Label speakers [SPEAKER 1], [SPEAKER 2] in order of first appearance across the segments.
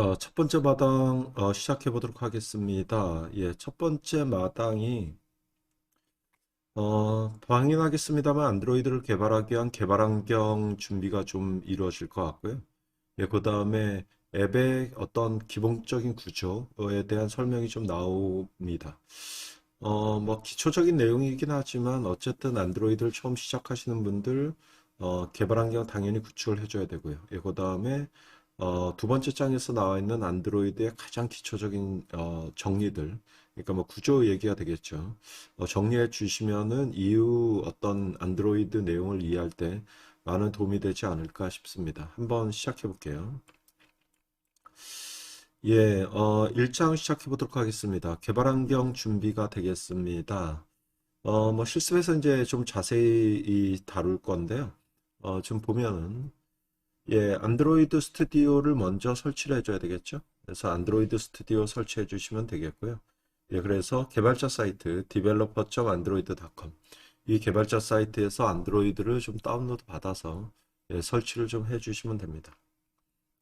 [SPEAKER 1] 어, 첫 번째 마당 어, 시작해 보도록 하겠습니다. 예, 첫 번째 마당이 어, 당연하겠습니다만 안드로이드를 개발하기 위한 개발 환경 준비가 좀 이루어질 것 같고요. 예, 그 다음에 앱의 어떤 기본적인 구조에 대한 설명이 좀 나옵니다. 어, 뭐 기초적인 내용이긴 하지만 어쨌든 안드로이드를 처음 시작하시는 분들 어, 개발 환경 당연히 구축을 해줘야 되고요. 예, 그 다음에 어, 두 번째 장에서 나와 있는 안드로이드의 가장 기초적인 어, 정리들, 그러니까 뭐 구조 얘기가 되겠죠. 어, 정리해 주시면은 이후 어떤 안드로이드 내용을 이해할 때 많은 도움이 되지 않을까 싶습니다. 한번 시작해 볼게요. 예, 어, 1장 시작해 보도록 하겠습니다. 개발 환경 준비가 되겠습니다. 어, 뭐 실습에서 이제 좀 자세히 다룰 건데요. 어, 좀 보면은 예, 안드로이드 스튜디오를 먼저 설치를 해줘야 되겠죠. 그래서 안드로이드 스튜디오 설치해 주시면 되겠고요. 예, 그래서 개발자 사이트 developer.android.com 이 개발자 사이트에서 안드로이드를 좀 다운로드 받아서 예, 설치를 좀 해주시면 됩니다.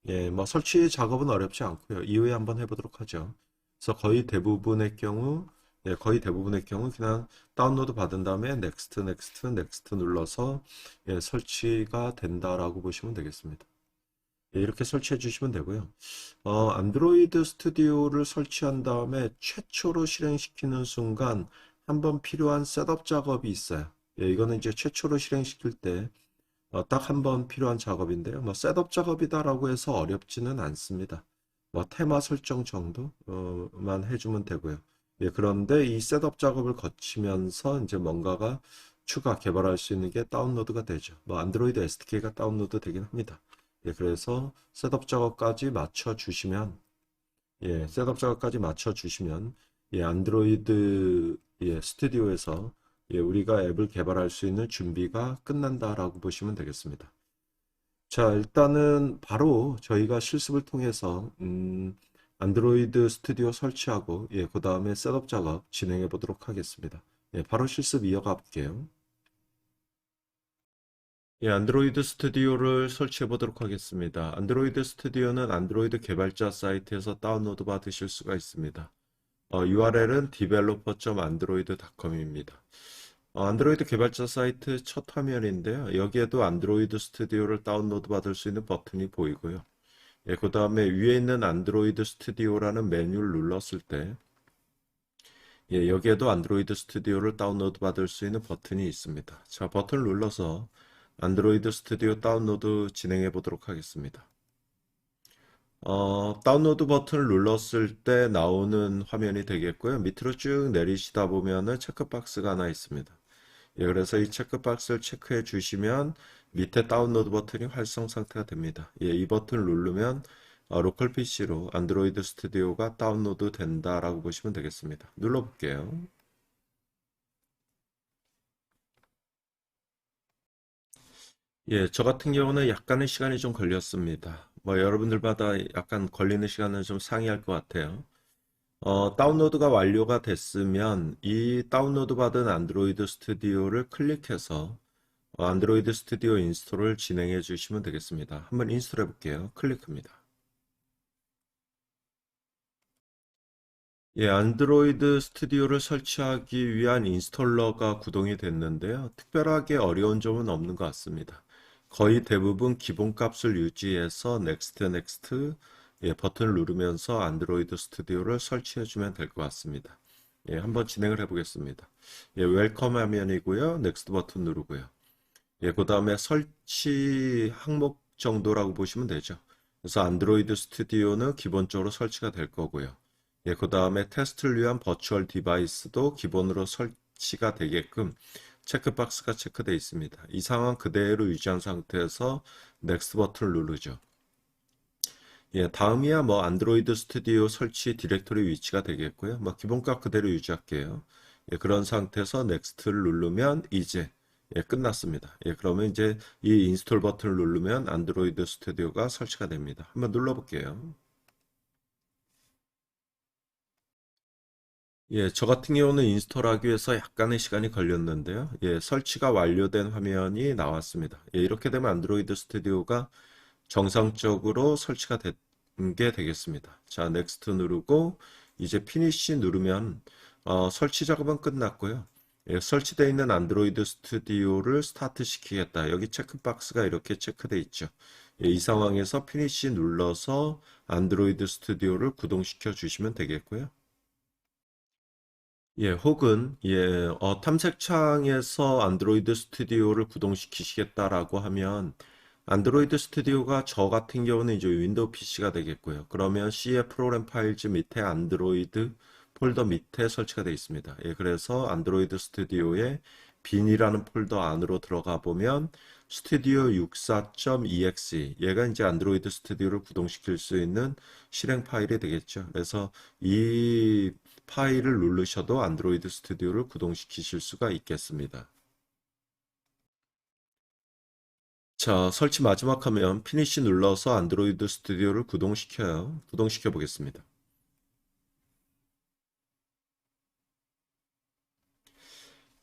[SPEAKER 1] 예, 뭐 설치 작업은 어렵지 않고요. 이후에 한번 해보도록 하죠. 그래서 거의 대부분의 경우, 예, 거의 대부분의 경우 그냥 다운로드 받은 다음에 next, next, next 눌러서 예, 설치가 된다라고 보시면 되겠습니다. 예, 이렇게 설치해 주시면 되고요. 어, 안드로이드 스튜디오를 설치한 다음에 최초로 실행시키는 순간 한번 필요한 셋업 작업이 있어요. 예, 이거는 이제 최초로 실행시킬 때 어, 딱 한 번 필요한 작업인데요. 뭐 셋업 작업이다라고 해서 어렵지는 않습니다. 뭐 테마 설정 정도만 해주면 되고요. 예, 그런데 이 셋업 작업을 거치면서 이제 뭔가가 추가 개발할 수 있는 게 다운로드가 되죠. 뭐 안드로이드 SDK가 다운로드 되긴 합니다. 예, 그래서 셋업 작업까지 맞춰 주시면 예, 셋업 작업까지 맞춰 주시면 예, 안드로이드 예, 스튜디오에서 예, 우리가 앱을 개발할 수 있는 준비가 끝난다라고 보시면 되겠습니다. 자, 일단은 바로 저희가 실습을 통해서 음, 안드로이드 스튜디오 설치하고 예, 그 다음에 셋업 작업 진행해 보도록 하겠습니다. 예, 바로 실습 이어가 볼게요. 예, 안드로이드 스튜디오를 설치해 보도록 하겠습니다. 안드로이드 스튜디오는 안드로이드 개발자 사이트에서 다운로드 받으실 수가 있습니다. 어, URL은 developer.android.com입니다. 어, 안드로이드 개발자 사이트 첫 화면인데요. 여기에도 안드로이드 스튜디오를 다운로드 받을 수 있는 버튼이 보이고요. 예, 그 다음에 위에 있는 안드로이드 스튜디오라는 메뉴를 눌렀을 때 예, 여기에도 안드로이드 스튜디오를 다운로드 받을 수 있는 버튼이 있습니다. 자, 버튼을 눌러서 안드로이드 스튜디오 다운로드 진행해 보도록 하겠습니다. 어, 다운로드 버튼을 눌렀을 때 나오는 화면이 되겠고요. 밑으로 쭉 내리시다 보면은 체크박스가 하나 있습니다. 예, 그래서 이 체크박스를 체크해 주시면 밑에 다운로드 버튼이 활성 상태가 됩니다. 예, 이 버튼을 누르면 어, 로컬 PC로 안드로이드 스튜디오가 다운로드 된다라고 보시면 되겠습니다. 눌러볼게요. 예, 저 같은 경우는 약간의 시간이 좀 걸렸습니다. 뭐 여러분들마다 약간 걸리는 시간은 좀 상이할 것 같아요. 어, 다운로드가 완료가 됐으면 이 다운로드 받은 안드로이드 스튜디오를 클릭해서 어, 안드로이드 스튜디오 인스톨을 진행해 주시면 되겠습니다. 한번 인스톨 해 볼게요. 클릭합니다. 예, 안드로이드 스튜디오를 설치하기 위한 인스톨러가 구동이 됐는데요. 특별하게 어려운 점은 없는 것 같습니다. 거의 대부분 기본값을 유지해서 Next, Next 예, 버튼을 누르면서 안드로이드 스튜디오를 설치해 주면 될 것 같습니다. 예, 한번 진행을 해 보겠습니다. 예, 웰컴 화면이고요. 넥스트 버튼 누르고요. 예, 그 다음에 설치 항목 정도라고 보시면 되죠. 그래서 안드로이드 스튜디오는 기본적으로 설치가 될 거고요. 예, 그 다음에 테스트를 위한 버추얼 디바이스도 기본으로 설치가 되게끔 체크박스가 체크되어 있습니다. 이 상황 그대로 유지한 상태에서 넥스트 버튼을 누르죠. 예, 다음이야 뭐 안드로이드 스튜디오 설치 디렉토리 위치가 되겠고요. 뭐 기본값 그대로 유지할게요. 예, 그런 상태에서 넥스트를 누르면 이제 예, 끝났습니다. 예, 그러면 이제 이 인스톨 버튼을 누르면 안드로이드 스튜디오가 설치가 됩니다. 한번 눌러볼게요. 예, 저 같은 경우는 인스톨하기 위해서 약간의 시간이 걸렸는데요. 예, 설치가 완료된 화면이 나왔습니다. 예, 이렇게 되면 안드로이드 스튜디오가 정상적으로 설치가 됐, 게 되겠습니다. 자, Next 누르고 이제 피니시 누르면 어, 설치 작업은 끝났고요. 예, 설치되어 있는 안드로이드 스튜디오를 스타트 시키겠다. 여기 체크박스가 이렇게 체크되어 있죠. 예, 이 상황에서 피니시 눌러서 안드로이드 스튜디오를 구동시켜 주시면 되겠고요. 예, 혹은 예, 어, 탐색창에서 안드로이드 스튜디오를 구동시키시겠다라고 하면 안드로이드 스튜디오가 저 같은 경우는 이제 윈도우 PC가 되겠고요. 그러면 C의 프로그램 파일즈 밑에 안드로이드 폴더 밑에 설치가 되어 있습니다. 예, 그래서 안드로이드 스튜디오에 빈이라는 폴더 안으로 들어가 보면 스튜디오 64.exe 얘가 이제 안드로이드 스튜디오를 구동시킬 수 있는 실행 파일이 되겠죠. 그래서 이 파일을 누르셔도 안드로이드 스튜디오를 구동시키실 수가 있겠습니다. 자, 설치 마지막 하면 피니시 눌러서 안드로이드 스튜디오를 구동시켜요. 구동시켜 보겠습니다.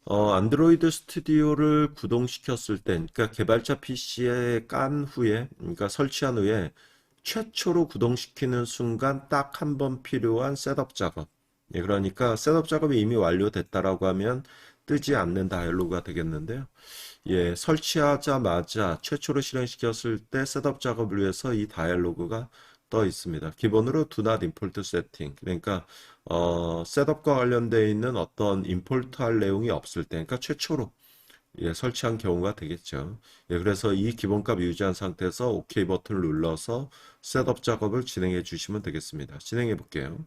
[SPEAKER 1] 어, 안드로이드 스튜디오를 구동시켰을 땐, 그러니까 개발자 PC에 깐 후에, 그러니까 설치한 후에 최초로 구동시키는 순간 딱 한 번 필요한 셋업 작업. 예, 그러니까 셋업 작업이 이미 완료됐다라고 하면 뜨지 않는 다이얼로그가 되겠는데요. 예, 설치하자마자 최초로 실행시켰을 때 셋업 작업을 위해서 이 다이얼로그가 떠 있습니다. 기본으로 do import setting. 그러니까 어, 셋업과 관련되어 있는 어떤 임포트 할 내용이 없을 때, 그러니까 최초로 예, 설치한 경우가 되겠죠. 예, 그래서 이 기본값 유지한 상태에서 OK 버튼을 눌러서 셋업 작업을 진행해 주시면 되겠습니다. 진행해 볼게요.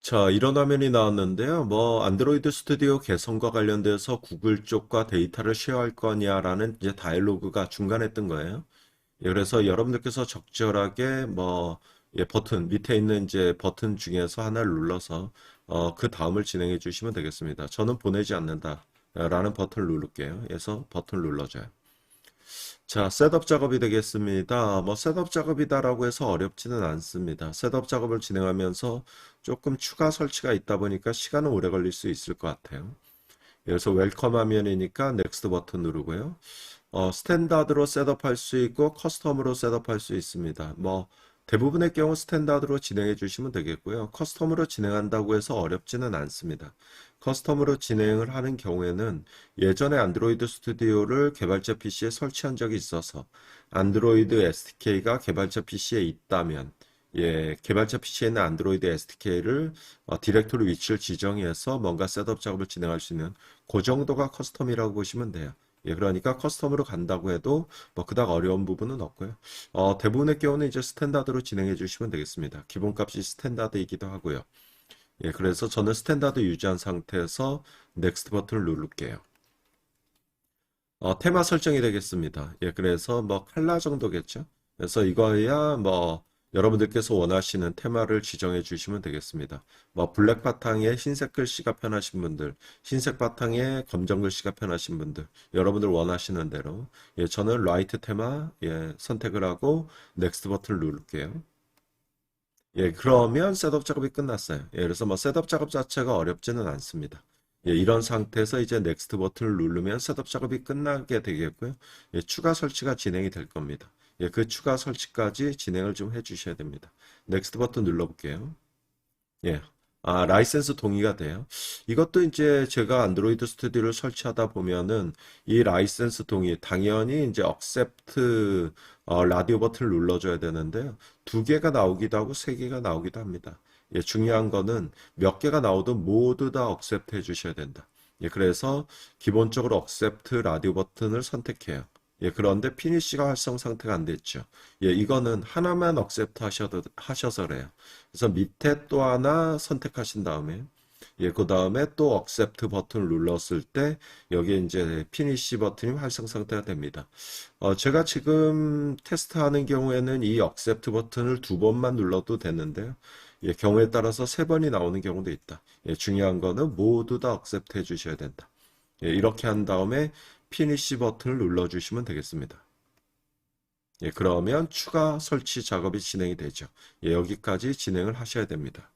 [SPEAKER 1] 자, 이런 화면이 나왔는데요. 뭐, 안드로이드 스튜디오 개선과 관련돼서 구글 쪽과 데이터를 쉐어할 거냐라는 이제 다이얼로그가 중간에 뜬 거예요. 예, 그래서 여러분들께서 적절하게 뭐, 예, 버튼, 밑에 있는 이제 버튼 중에서 하나를 눌러서, 어, 그 다음을 진행해 주시면 되겠습니다. 저는 보내지 않는다. 라는 버튼을 누를게요. 그래서 버튼을 눌러줘요. 자, 셋업 작업이 되겠습니다. 뭐 셋업 작업이다라고 해서 어렵지는 않습니다. 셋업 작업을 진행하면서 조금 추가 설치가 있다 보니까 시간은 오래 걸릴 수 있을 것 같아요. 그래서 웰컴 화면이니까 넥스트 버튼 누르고요. 어, 스탠다드로 셋업할 수 있고 커스텀으로 셋업할 수 있습니다. 뭐 대부분의 경우 스탠다드로 진행해 주시면 되겠고요. 커스텀으로 진행한다고 해서 어렵지는 않습니다. 커스텀으로 진행을 하는 경우에는 예전에 안드로이드 스튜디오를 개발자 PC에 설치한 적이 있어서 안드로이드 SDK가 개발자 PC에 있다면 예, 개발자 PC에 있는 안드로이드 SDK를 어, 디렉토리 위치를 지정해서 뭔가 셋업 작업을 진행할 수 있는 그 정도가 커스텀이라고 보시면 돼요. 예, 그러니까 커스텀으로 간다고 해도 뭐 그닥 어려운 부분은 없고요. 어, 대부분의 경우는 이제 스탠다드로 진행해 주시면 되겠습니다. 기본값이 스탠다드이기도 하고요. 예, 그래서 저는 스탠다드 유지한 상태에서 넥스트 버튼을 누를게요. 어, 테마 설정이 되겠습니다. 예, 그래서 뭐 칼라 정도겠죠. 그래서 이거야 뭐 여러분들께서 원하시는 테마를 지정해 주시면 되겠습니다. 뭐 블랙 바탕에 흰색 글씨가 편하신 분들, 흰색 바탕에 검정 글씨가 편하신 분들, 여러분들 원하시는 대로 예, 저는 라이트 테마 예, 선택을 하고 넥스트 버튼을 누를게요. 예, 그러면 셋업 작업이 끝났어요. 예, 그래서 뭐 셋업 작업 자체가 어렵지는 않습니다. 예, 이런 상태에서 이제 넥스트 버튼을 누르면 셋업 작업이 끝나게 되겠고요. 예, 추가 설치가 진행이 될 겁니다. 예, 그 추가 설치까지 진행을 좀 해주셔야 됩니다. 넥스트 버튼 눌러볼게요. 예, 아, 라이센스 동의가 돼요. 이것도 이제 제가 안드로이드 스튜디오를 설치하다 보면은 이 라이센스 동의, 당연히 이제 accept 어, 라디오 버튼을 눌러줘야 되는데요. 두 개가 나오기도 하고 세 개가 나오기도 합니다. 예, 중요한 거는 몇 개가 나오든 모두 다 accept 해주셔야 된다. 예, 그래서 기본적으로 accept 라디오 버튼을 선택해요. 예, 그런데 피니시가 활성 상태가 안 됐죠. 예, 이거는 하나만 억셉트 하셔도, 하셔서래요. 그래서 밑에 또 하나 선택하신 다음에, 예, 그 다음에 또 억셉트 버튼을 눌렀을 때, 여기에 이제 피니시 버튼이 활성 상태가 됩니다. 어, 제가 지금 테스트하는 경우에는 이 억셉트 버튼을 두 번만 눌러도 되는데요. 예, 경우에 따라서 세 번이 나오는 경우도 있다. 예, 중요한 거는 모두 다 억셉트 해 주셔야 된다. 예, 이렇게 한 다음에 피니시 버튼을 눌러주시면 되겠습니다. 예, 그러면 추가 설치 작업이 진행이 되죠. 예, 여기까지 진행을 하셔야 됩니다.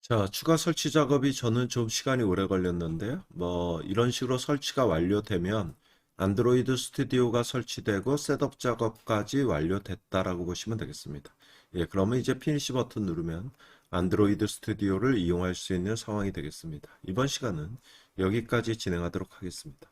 [SPEAKER 1] 자, 추가 설치 작업이 저는 좀 시간이 오래 걸렸는데요. 뭐, 이런 식으로 설치가 완료되면 안드로이드 스튜디오가 설치되고 셋업 작업까지 완료됐다라고 보시면 되겠습니다. 예, 그러면 이제 피니시 버튼 누르면 안드로이드 스튜디오를 이용할 수 있는 상황이 되겠습니다. 이번 시간은 여기까지 진행하도록 하겠습니다.